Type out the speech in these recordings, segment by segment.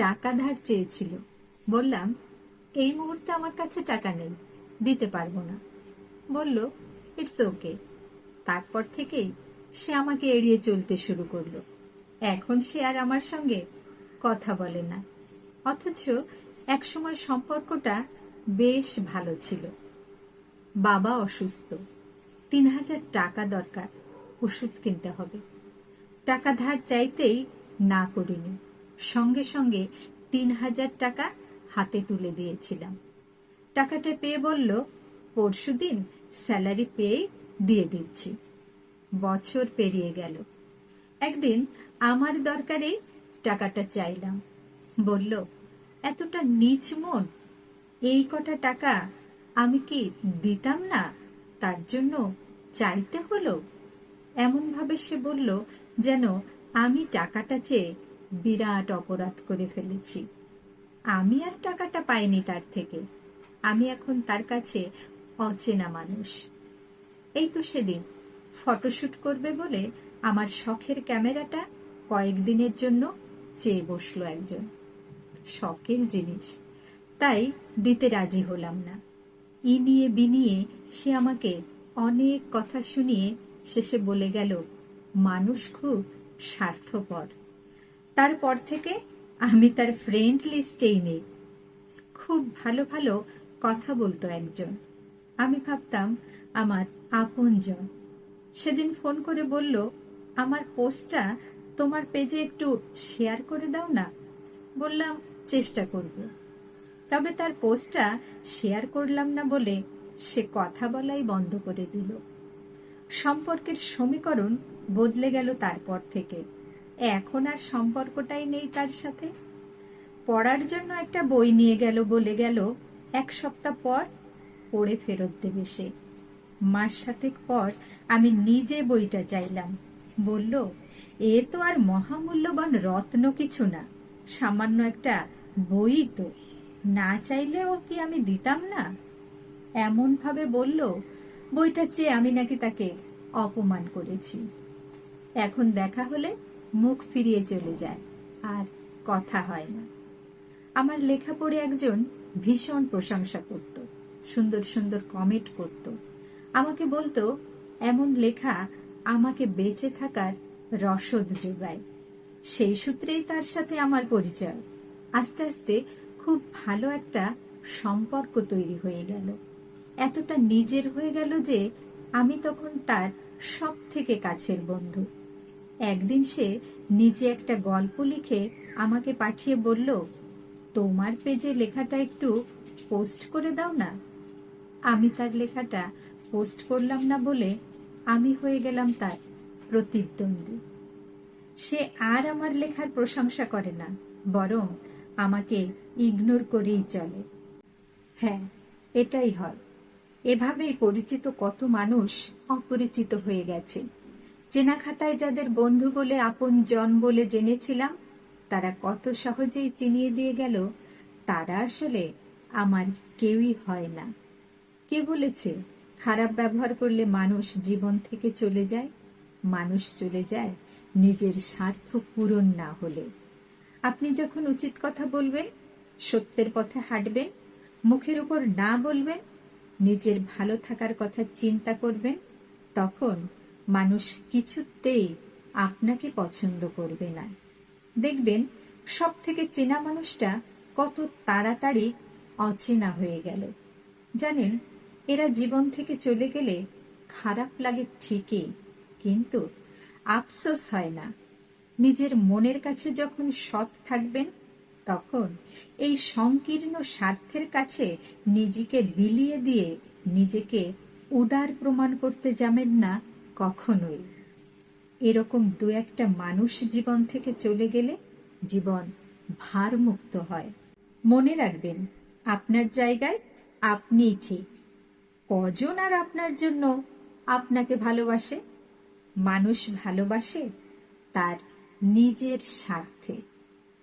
টাকা ধার চেয়েছিল। বললাম, এই মুহূর্তে আমার কাছে টাকা নেই, দিতে পারব না। বলল ইটস ওকে তারপর থেকেই সে আমাকে এড়িয়ে চলতে শুরু করল। এখন সে আর আমার সঙ্গে কথা বলে না। অথচ একসময় সম্পর্কটা বেশ ভালো ছিল। বাবা অসুস্থ। তিন হাজার টাকা দরকার, ওষুধ কিনতে হবে। টাকা ধার চাইতেই না করিনি। সঙ্গে সঙ্গে তিন হাজার টাকা হাতে তুলে দিয়েছিলাম। টাকাটা পেয়ে বলল, পরশুদিন স্যালারি পেয়ে দিয়ে দিচ্ছি। বছর পেরিয়ে গেল। একদিন আমার দরকারে টাকাটা চাইলাম। বলল, এতটা নিচ মন, এই কটা টাকা আমি কি দিতাম না? তার জন্য চাইতে হলো? এমন ভাবে সে বলল, যেন আমি টাকাটা চেয়ে বিরাট অপরাধ করে ফেলেছি। আমি আর টাকাটা পাইনি তার থেকে। আমি এখন তার কাছে অচেনা মানুষ। এই তো সেদিন। ফটোশুট করবে বলে আমার শখের ক্যামেরাটা কয়েকদিনের জন্য চেয়ে বসল একজন। শখের জিনিস। তাই দিতে রাজি হলাম না। ই নিয়ে বিনিয়ে সে আমাকে অনেক কথা শুনিয়ে শেষে বলে গেল, মানুষ খুব স্বার্থপর। তারপর থেকে আমি তার ফ্রেন্ড লিস্টেই নেই। খুব ভালো ভালো কথা বলতো একজন। আমি ভাবতাম, আমার আপনজন। সেদিন ফোন করে বলল, আমার পোস্টটা তোমার পেজে একটু শেয়ার করে দাও না? বললাম, চেষ্টা করব। তবে তার পোস্টটা শেয়ার করলাম না বলে সে কথা বলাই বন্ধ করে দিল। সম্পর্কের সমীকরণ বদলে গেল তারপর থেকে। এখন আর সম্পর্কটাই নেই তার সাথে। পড়ার জন্য একটা বই নিয়ে গেল বলে গেল, এক সপ্তাহ পর পড়ে ফেরত দেবে সে। মাস সাতেক পর আমি নিজে বইটা চাইলাম। বলল, এ তো আর মহামূল্যবান রত্ন কিছু না, সামান্য একটা বই তো। না চাইলেও কি আমি দিতাম না? এমন ভাবে বলল বইটা চেয়ে আমি নাকি তাকে অপমান করেছি। এখন দেখা হলে মুখ ফিরিয়ে চলে যায়, আর কথা হয় না। আমার লেখা পড়ে একজন ভীষণ প্রশংসা করত, সুন্দর সুন্দর কমেন্ট করত। আমাকে বলতো, এমন লেখা আমাকে বেঁচে থাকার রসদ যোগায়। সেই সূত্রেই তার সাথে আমার পরিচয়। আস্তে আস্তে খুব ভালো একটা সম্পর্ক তৈরি হয়ে গেল। এতটা নিজের হয়ে গেল যে আমি তখন তার সব থেকে কাছের বন্ধু। একদিন সে নিজে একটা গল্প লিখে আমাকে পাঠিয়ে বলল, তোমার পেজে লেখাটা একটু পোস্ট করে দাও না? আমি তার লেখাটা পোস্ট করলাম না বলে আমি হয়ে গেলাম তার প্রতিদ্বন্দ্বী। সে আর আমার লেখার প্রশংসা করে না, বরং আমাকে ইগনোর করেই চলে। হ্যাঁ এটাই হয়। এভাবেই পরিচিত কত মানুষ অপরিচিত হয়ে গেছে। চেনা খাতায় যাদের বন্ধু বলে আপন জন বলে জেনেছিলাম, তারা কত সহজেই চিনিয়ে দিয়ে গেল, তারা আসলে আমার কেউই হয় না। কে বলেছে, খারাপ ব্যবহার করলে মানুষ জীবন থেকে চলে যায়? মানুষ চলে যায় নিজের স্বার্থ পূরণ না হলে। আপনি যখন উচিত কথা বলবেন, সত্যের পথে হাঁটবেন, মুখের উপর না বলবেন, নিজের ভালো থাকার কথা চিন্তা করবেন, তখন মানুষ কিছুতেই আপনাকে পছন্দ করবে না। দেখবেন সব থেকে চেনা মানুষটা কত তাড়াতাড়ি অচেনা হয়ে গেল। জানেন, এরা জীবন থেকে চলে গেলে খারাপ লাগে ঠিকই, কিন্তু আফসোস হয় না। নিজের মনের কাছে যখন সৎ থাকবেন, তখন এই সংকীর্ণ স্বার্থের কাছে নিজেকে বিলিয়ে দিয়ে নিজেকে উদার প্রমাণ করতে যাবেন না কখনোই। এরকম দু একটা মানুষ জীবন থেকে চলে গেলে জীবন ভারমুক্ত হয়। মনে রাখবেন, আপনার জায়গায় আপনিই ঠিক। কজন আর আপনার জন্য আপনাকে ভালোবাসে? মানুষ ভালোবাসে তার নিজের স্বার্থে।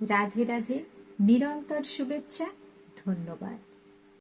রাধে রাধে, নিরন্তর শুভেচ্ছা, ধন্যবাদ।